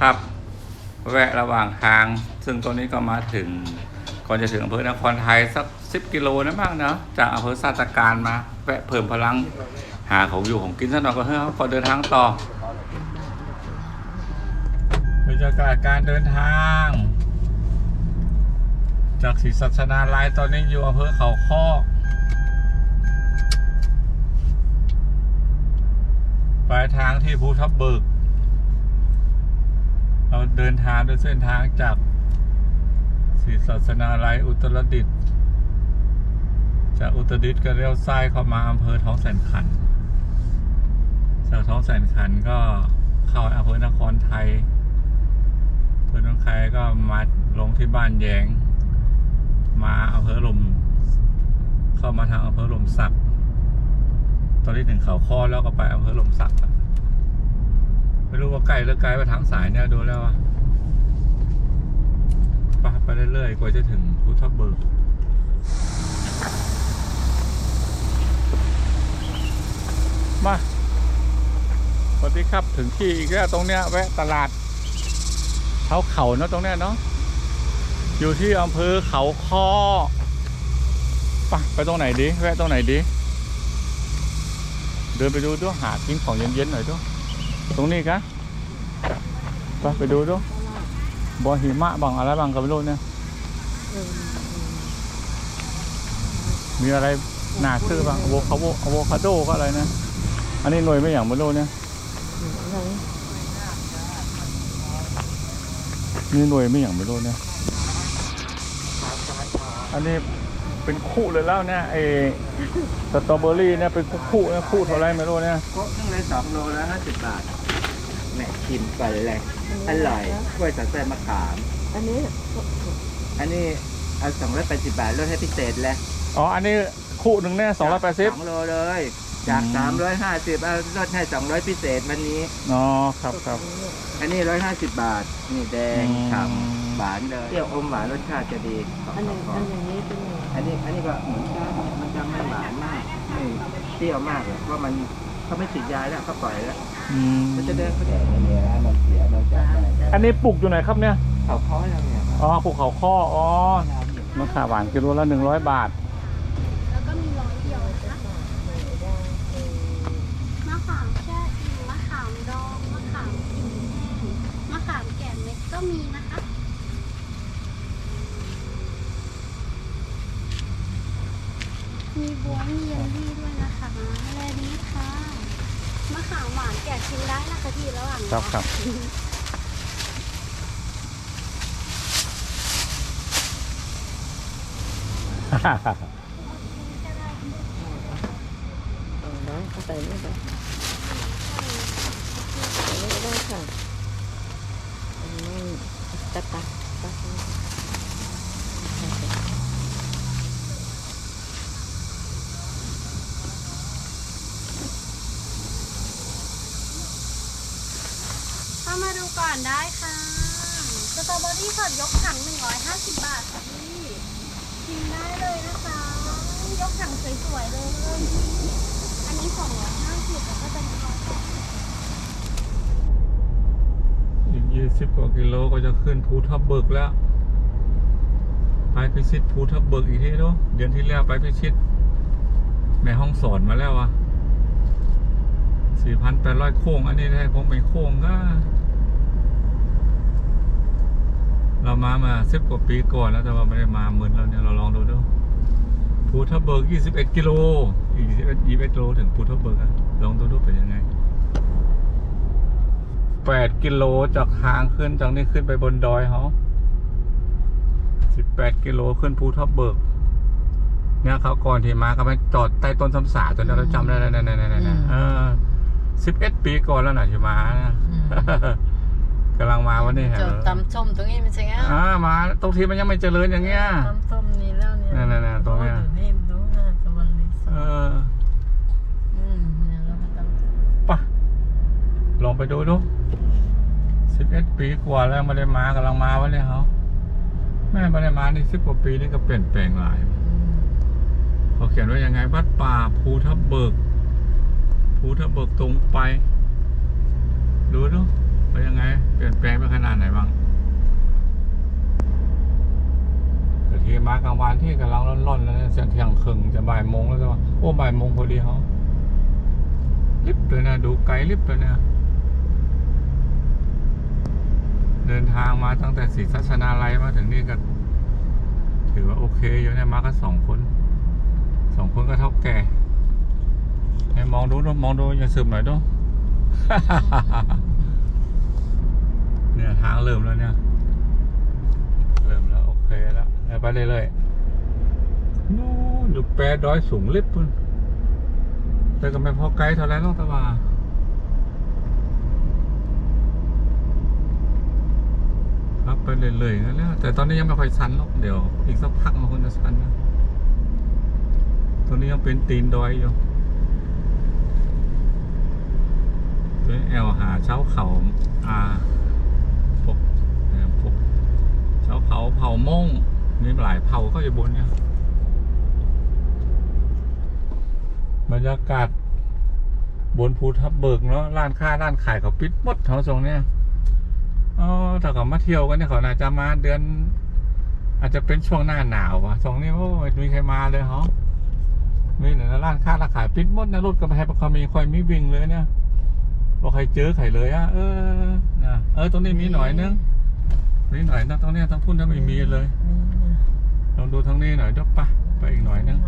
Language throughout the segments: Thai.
ครับ แวะระหว่างทาง ซึ่งตรงนี้ก็มาถึงก่อนจะถึงอำเภอนครไทยสักสิบกิโลนะบ้างเนาะจากอำเภอสาตการมาแวะเพิ่มพลังหาของอยู่ของกินสักหน่อยก็เฮ้ยก่อนเดินทางต่อบรรยากาศการเดินทาง จากศรีสัชนาลัยตอนนี้อยู่อำเภอเขาค้อปลายทางที่ภูทับเบิก เราเดินทางด้วยเส้นทางจากศรีสัชนาลัยอุตรดิตถ์จากอุตรดิตถ์ก็เลี้ยวซ้ายเข้ามาอำเภอท้องแสนขัน จากท้องแสนขันก็เข้าอำเภอนครไทยอำเภอนครไทยก็มาลงที่บ้านแยง มาอำเภอลมเข้ามาทางอำเภอลมสัก ตอนที่ถึงเขาค้อแล้วก็ไปอำเภอลมสักอะ ไม่รู้ว่าใกล้หรือไกลว่าทางสายเนี่ยดูแล้วอะไปไปเรื่อยๆกว่าจะถึงพุทธเบิกมาสวัสดีครับถึงที่อีกแล้วตรงเนี้ยแวะตลาดเขาเขาเนาะตรงเนี้ยเนาะอยู่ที่อำเภอเขาคอไปไปตรงไหนดี แวะตรงไหนดี เดินไปดูด้วยหากินของเย็นๆหน่อยด้วย ตรงนี้กะไปไปดูด้วยบอหิมะบางอะไรบางก็ไม่รู้เนี่ย มีอะไรหนาซื้อบ้างอะโวคาโดอะโวคาโดก็อะไรนะ อันนี้หน่วยไม่อย่างไม่รู้เนี่ย นี่หน่วยไม่อย่างไม่รู้เนี่ย อันนี้เป็นคู่เลยแล้วเนี่ยไอสตรอเบอรี่เนี่ยเป็นคู่ๆเนี่ยคู่เท่าไรไม่รู้เนี่ยโคกนึ่งเลยสองโลแล้วห้าสิบบาท แหม่ชิมก่อนเลยอร่อยกล้วยสันแซมะขาม อันนี้อันนี้เอาสองร้อยแปดสิบบาทลดให้พิเศษเลยอ๋อ อันนี้คู่หนึ่งเนี่ยสองร้อยแปดสิบสองโลเลย จากอืมสามร้อยห้าสิบเอาลดให้สองร้อยพิเศษวันนี้ อ๋อ ครับครับ อันนี้ร้อยห้าสิบบาท นี่แดงอืมฉ่ำหวานเลยเปรี้ยวอมหวานรสชาติจะดีของอันหนึ่งของอันอย่างนี้เป็นหนึ่งอันนี้อันนี้ก็เหมือนกันมันจะไม่หวานมากไม่เปรี้ยวมากเลยเพราะมัน เขาไม่ฉีดยาแล้วเขาปล่อยแล้วอืมมันจะเดินเขาแดงเนี่ยมันเสียมันจะได้อันนี้ปลูกอยู่ไหนครับเนี่ย เขาค้อแล้วเนี่ยอ๋อปลูกเขาข้อ อ๋อมะขามหวานกิโลละหนึ่งร้อยบาท แล้วก็มีร้อยเดียวนะคะมะขามแช่อิ่มมะขามดองมะขามอิ่มมะขามแก่เม็ดก็มีนะคะมีบัวมีเยลลี่ด้วยนะคะอะไรนี้ค่ะ มะขามหวานแกะชิมได้นะคะพี่ระหว่างครับครับ เอาน้อยเอาใส่นี่ไปใส่นี่ก็ได้ค่ะอันนี้ตักตักตักนี่เข้ามานได้ค่ะสตรอเบอรี่สดยกถัง150 บาทค่ะพี่ชิมได้เลยนะคะ ยกถังสวยๆเลย อันนี้250แล้วก็จะมีร้อยแปดสิบอีกยี่สิบกว่ากิโลก็จะขึ้นภูทับเบิกแล้ว ไปพิชิตภูทับเบิกอีกทีเนาะเดือนที่แล้วไปพิชิตแม่ห้องสอนมาแล้วอะสี่พันแปดร้อยโค้ง อันนี้ได้คงเป็นโค้งก็ เรามามาสิบกว่าปีก่อนแล้วแต่ว่าไม่ได้มาหมื่นแล้วเนี่ยเราลองดูดูภูทับเบิกยี่สิบเอ็ดกิโลอีกสิบเอ็ดยี่สิบเอ็ดโลถึงภูทับเบิกอะลองดูดูเป็นยังไงแปดกิโลจากทางขึ้นจากนี้ขึ้นไปบนดอยเขาสิบแปดกิโลขึ้นภูทับเบิกเนี่ยเขาก่อนที่มาก็ไปจอดใต้ต้นสำสาจนเราจำได้แล้วนะๆๆๆเออสิบเอ็ดปีก่อนแล้วนะที่มานะ กำลังมาวันนี้ฮะจดตำส้มตรงนี้มันใช่ไงอ่ามาตรงทีมันยังไม่เจริญอย่างเงี้ยตำส้มนี่แล้วเนี่ยนั่นๆๆตรงเนี้ยโอ้ดูนี่ดูหน้าตะวันเลยเอออืมเนี่ยเราก็ตำปะลองไปดูดูสิบเอ็ดปีกว่าแล้วไม่ได้มากำลังมาวันนี้เขาแม่ไม่ได้มานี่สิบกว่าปีนี่ก็เปลี่ยนแปลงหลายอืมเขาเขียนว่ายังไงวัดป่าภูทับเบิกภูทับเบิกตรงไป ดูดู็นยังไง เปลี่ยนแปลงไปขนาดไหนบ้างแต่ที่มากลางวันที่กำลังร้อนๆแล้วเนี่ยเสียงเที่ยงครึ่งจะบ่ายโมงแล้วจะว่าโอ้บ่ายโมงพอดีเขาลิบเลยนะดูไกลลิบเลยนี่ยเดินทางมาตั้งแต่ศรีสัชนาลัยมาถึงนี่ก็ถือว่าโอเคอยู่เนี่ยมากันสองคนสองคนก็เท่าแก่ให้มองดูดูมองดูอย่าซึมหน่อยดู เนี่ยทางเริ่มแล้วเนี่ย เริ่มแล้ว โอเคแล้วไปเรื่อยๆนู่นอยู่แปดร้อยสูงลิบพุ่นแต่ก็ไม่พอไกลเท่าไรหรอกแต่ว่าครับไปเรื่อยๆนั่นแหละแต่ตอนนี้ยังไม่ค่อยชันหรอกเดี๋ยว อีกสักพักมันคงจะชันนะตอนนี้ยังเป็นตีนดอยอยู่เป็นแอลหาเช้าเขาอ่าพวกเอ่อพวก เช้าเผาโม่งมีหลายเผาก็อยู่บนเนี่ยบรรยากาศบนภูทับเบิกเนาะร้านค้าร้านขายเขาปิดหมดแถวตรงเนี้ยอ๋อถ้าเขามาเที่ยวกันเนี่ยเขาน่าจะมาเดือน อาจจะเป็นช่วงหน้าหนาวว่ะช่วงนี้โอ้ยมีใครมาเลยเหรอมีแต่ร้านค้าร้านขายปิดหมดนะรถก็ไม่ให้เขามีคอยมีวิ่งเลยเนี่ยบอกใครเจอใครเลยอะเออนะเออตรงนี้มีหน่อยนึง มีหน่อยนะตรงเนี้ยทั้งพุ่นทั้งไม่มีเลยลองดูทางนี้หน่อยเดี๋ยวไปะไปอีกหน่อยนึง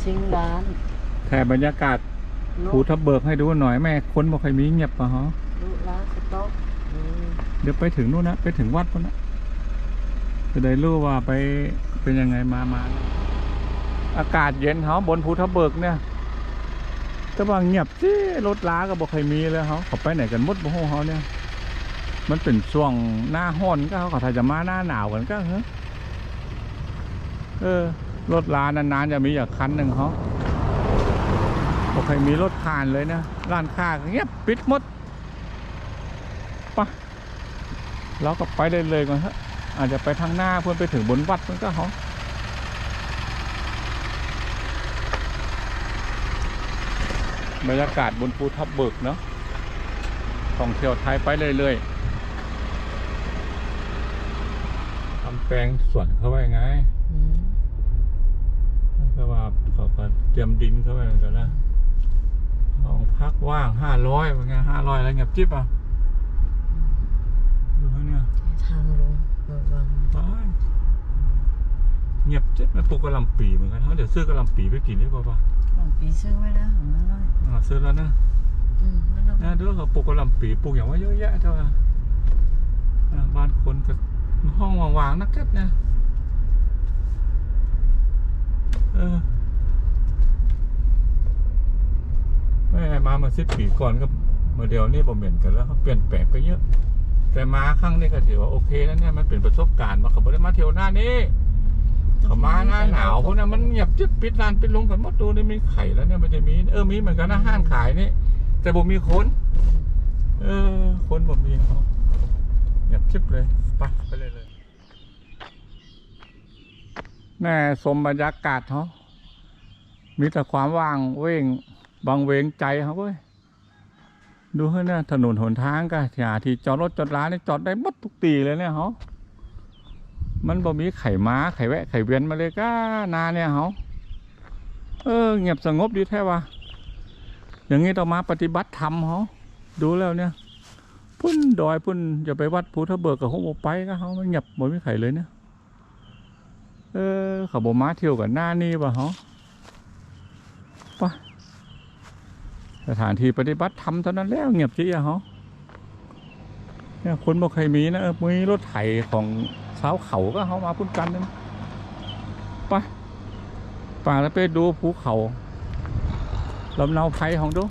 ชิงร้านแถ่บรรยากาศภูทับเบิกให้ดูหน่อยแม่คนบอกใครมีเงียบปะฮะลูกร้านสต๊อกอืมเดี๋ยวไปถึงนู่นนะไปถึงวัดพุ่นนะจะได้รู้ว่าไปเป็นยังไงมามาอากาศเย็นเขาบนภูทับเบิกเนี่ยแต่ว่าเงียบจี้รถล้าก็บอกใครมีเลยเขาเขาไปไหนกันหมดบ่ฮู้เขาเนี่ย มันเป็นช่วงหน้าห้อนก็เขาถ้าจะมาหน้าหนาวกันก็เออรถลานานๆจะมีอย่างคันหนึ่งเขาบอกใคมีรถผ่านเลยนะร้านค้าก็เงียบปิดหมดเราก็ไปได้เลยก่อนฮะอาจจะไปทางหน้าเพื่อนไปถึงบนวัดมันก็เขาบรรยากาศบนภูทับเบิกเนาะท่องเที่ยวไทยไปเรื่อยๆทำ แปลงสวนเขาไว้ไงอืมก็ว่าเขาก็เตรียมดินเข้าไปเหมือนกันนะห้องพักว่างห้าร้อยเป็นไงห้าร้อยแล้วเงียบจิ๊บอะดูเขาเนี่ยทางลงระวังไปเงียบเจ็ดมาปลูกกระหลำปีเหมือนกันเขาเดี๋ยวซื้อกระหลำปีไปกินได้ป่ะปะหลวงปีซื้อไว้แล้วของน้อยอ่าซื้อแล้วนะอืมแล้วน้องนะดูเขาปลูกกระหลำปีปลูกอย่างว่าเยอะแยะเท่าไหร่อ่าบ้านคนก็ ห้องว่างๆนักเก็ตเนี่ยเออไม่มามื่อสิบปีก่อนก็เมื่อเดียวนี่ผมเห็นกันแล้วเขาเปลี่ยนแปลงไปเยอะ แต่มาครั้งนี้ก็ถือว่าโอเคแล้วเนี่ยมันเป็นประสบการณ์มาเขาไม่ได้มาเที่ยวหน้านี้เขามาหน้าหนาวพวกนั้นมันเงียบจิ๊บปิดร้านปิดลงกันหมดดูนี่มีไข่แล้วเนี่ยมันจะมีเออมีเหมือนกันนะห้างขายนี่แต่บ่มีคน เออ คนบ่มีเขา เงียบจิ๊บเลยไปไปเลยเลยแน่สมบรรยากาศเขามีแต่ความว่างเว้งบางเวงใจเขาเว้ยดูเฮ้ยเนี่ยถนนหนทางก็ที่หาที่จอดรถจอดร้านนี่จอดได้หมดทุกตีเลยเนี่ยเขามันบ่มีไข่ม้าไข่แวะไข่เวียนมาเลยก็นาเนี่ยเขาเออเงียบสงบดีแท้ว่ะอย่างนี้ต้องมาปฏิบัติธรรมเขาดูแล้วเนี่ย พุ่นดอยพุ่นอย่าไปวัดภูทะเบิกกับเขาบอกไปก็เขามันเงียบบ่มีไข่เลยเนี่ยเออเขาบอกมาเที่ยวกับหน้านี่ป่ะเขาไปสถานที่ปฏิบัติธรรมเท่านั้นแล้วเงียบจี้อะเขาเนี่ยคนบอกใครมีนะเออมีรถไถของสาวเขาก็เขามาพุ่นกันนึงไปป่าแล้วไปดูภูเขาลำเนาไพรของดู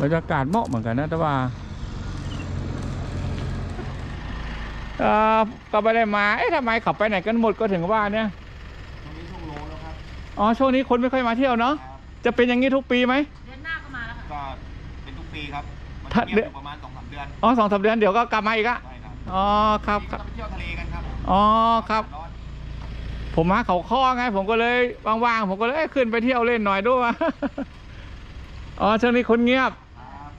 บรรยากาศเหมาะเหมือนกันนะแต่ว่า เออก็ไม่ได้มา เอ๊ะทำไมขับไปไหนกันหมดก็ถึงว่าเนี่ยตรงนี้ช่วงโลแล้วครับอ๋อ ช่วงนี้คนไม่ค่อยมาเที่ยวเนาะ จะเป็นอย่างนี้ทุกปีไหม เดือนหน้าก็มาแล้วค่ะ ก็เป็นทุกปีครับมันถ้าเงียบอยู่ประมาณสองสามเดือนอ๋อสองสามเดือนเดี๋ยวก็กลับมาอีกอะใช่ครับอ๋อครับคก็รับ ไปเที่ยวทะเลกันครับอ๋อครับ ร้อนผมมาเขาข้อไง ผมก็เลยว่างๆผมก็เลยเอ้ยขึ้นไปเที่ยวเล่นหน่อยด้วยอ๋อช่วงนี้คนเงียบ ครับ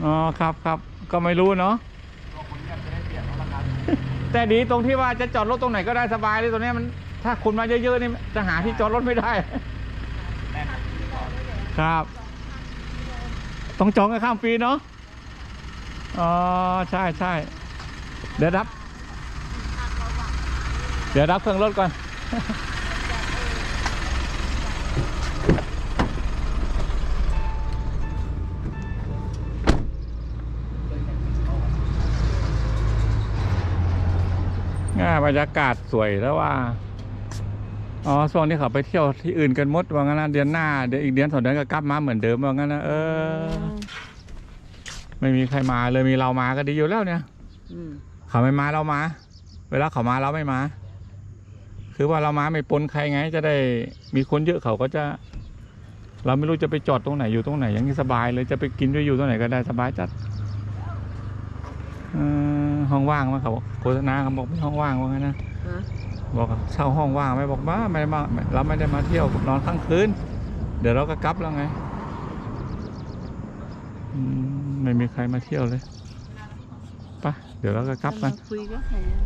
อ๋อครับครับก็ไม่รู้เนาะ แต่ดีตรงที่ว่าจะจอดรถตรงไหนก็ได้สบายเลยตัวเนี้ยมัน ถ้าคุณมาเยอะๆนี่จะหาที่จอดรถไม่ได้แน่นครับ ต้องจองกันข้ามฟรีเนาะอ๋อใช่ใช่เดี๋ยวรับ เดี๋ยวรับเครื่องรถก่อน รรยากาศสวยแล้วว่า อ๋อช่วงนี้เขาไปเที่ยวที่อื่นกันหมดว่างั้นนะเดือนหน้าเดี๋ยวอีกเดือนสองเดือนก็กลับมาเหมือนเดิมว่างั้นนะเออ ไม่มีใครมาเลยมีเรามาก็ดีอยู่แล้วเนี่ยอืมเขาไม่มาเรามา เวลาเขามาเราไม่มา คือว่าเรามาไม่ปนใครไง จะได้มีคนเยอะเขาก็จะ เราไม่รู้จะไปจอดตรงไหนอยู่ตรงไหนอย่างนี้สบายเลยจะไปกินไปอยู่ตรงไหนก็ได้สบายจัดเออ ห้องว่างไหมาเขาบอกโฆษณาเขาบอกไม่ห้องว่างว่างั้นนะฮะบอกเช่าห้องว่างไหมบอกมาไม่ได้มาเราไม่ได้มาเที่ยวนอนค้างคืนเดี๋ยวเราก็กลับแล้วไงอืมไม่มีใครมาเที่ยวเลยไปะเดี๋ยวเราก็กลับกันเราคุยก็ใครอะ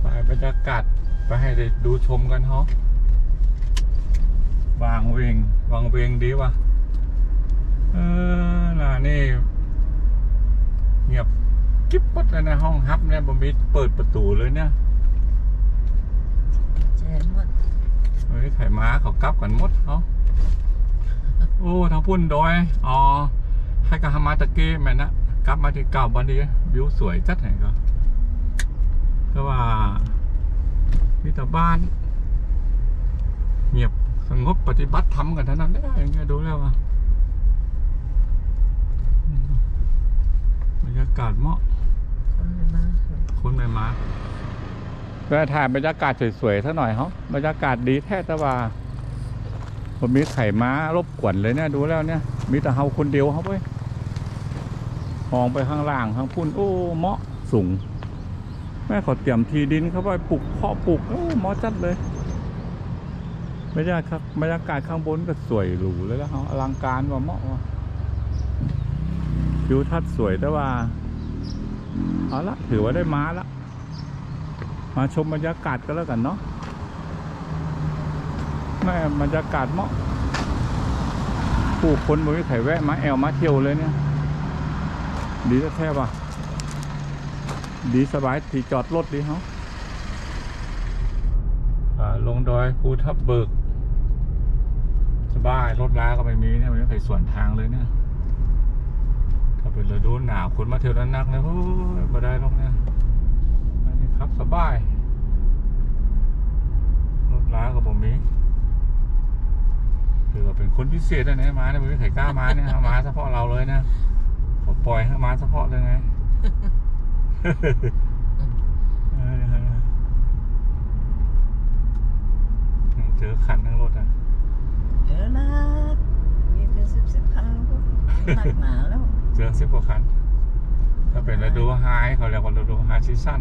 ไปบรรยากาศไปให้ได้ดูชมกันฮะวางเวงวางเวงดีวะเออน่ะนี่เงียบ กิ๊บปัดเลยนะห้องฮับเนี่ยบอมิดเปิดประตูเลยเนี่ยแจนหมดเฮ้ยไข่ม้าเขากลับกันหมดเขาโอ้ทางพุ่นดอยอ๋อให้กับฮามาตะเก้แม่นนะกลับมาที่เก่าบันดีวิวสวยจัดแห่งก็ก็ว่ามีแต่บ้าน เงียบสงบปฏิบัติธรรมกันเท่านั้นได้อย่างเงี้ยดูแล้วอะอืมบรรยากาศเหมาะ คนไม่มาคุณไม่มาก็ถ่ายบรรยากาศสวยๆสักหน่อยเฮาบรรยากาศดีแท้ต่ว่าผมมีไข่ม้ารบกวนเลยเนี่ยดูแล้วเนี่ย มีแต่เฮาคนเดียวครับเว้ยมองไปข้างล่างข้างพุ่นโอ้เหมาะสูง แม่ขาเตรียมทีดินเข้าไปปลูกเพาะปลูกโอ้เหมาะจัดเลยบรรยากาศบรรยากาศข้างบนก็สวยหรูเลยแล้วเขาอลังการว่าเหมาะว่ะวิวทัศน์สวยแต่ว่า เอาละถือว่าได้มาละ มาชมบรรยากาศก็แล้วกันเนาะแม่บรรยากาศเหมาะผู้คนบริไข่แวะมาแอลมาเที่ยวเลยเนี่ย ดีแท้ๆป่ะ ดีสบายที่จอดรถดีเขาลงดอยภูทับเบิก สบายรถล้าก็ไม่มีเนี่ยไม่มีใครสวนทางเลยเนี่ย เป็นฤดูหนาวคนมาเที่ยวนั้นนักเลยโอ้ยมาได้หรอกเนี่ยอันนี้ครับสบายรถล้ากับผมมีคือว่าเป็นคนพิเศษนะเนี่ยมาเนี่ยไม่มีใครกล้ามาเนี่ยมาเฉพาะเราเลยนะผมปล่อยให้มาเฉพาะเลยไงเจอคันทั้งรถอะเออนะมีเป็นสิบสิบครั้งก็หนักหนาแล้ว เจอสิบกว่าคัน ถ้าเป็นฤดูไฮเขาเรียกว่าฤดูไฮซีซั่น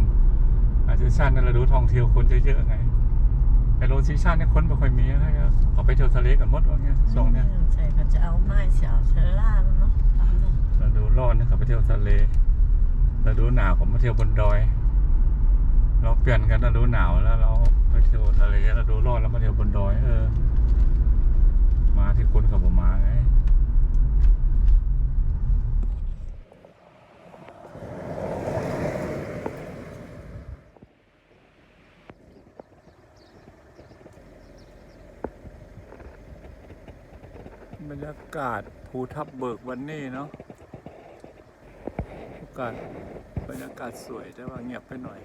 ไฮซีซั่นในฤดูท่องเที่ยวคนจะเยอะไงไอโรซีซั่นเนี่ยคนไม่ค่อยมีอะไรก็เขาไปเที่ยวทะเลกันหมดว่าเงี้ยช่วงเนี้ยใช่เขาจะเอาไม้เสียวเชลล่าแล้วเนาะทำเนี่ยฤดูร้อนเนี่ยเขาไปเที่ยวทะเลฤดูหนาวผมมาเที่ยวบนดอย เราเปลี่ยนกันฤดูหนาวแล้วเราไปเที่ยวทะเลฤดูร้อนแล้วมาเที่ยวบนดอยเออ มาที่คนเขาบอกมาไง บรร ยากาศภูทับเบิกวันนี้เนาะอากาศบรรยากาศสวยแต่ว่าเงียบไปหน่อย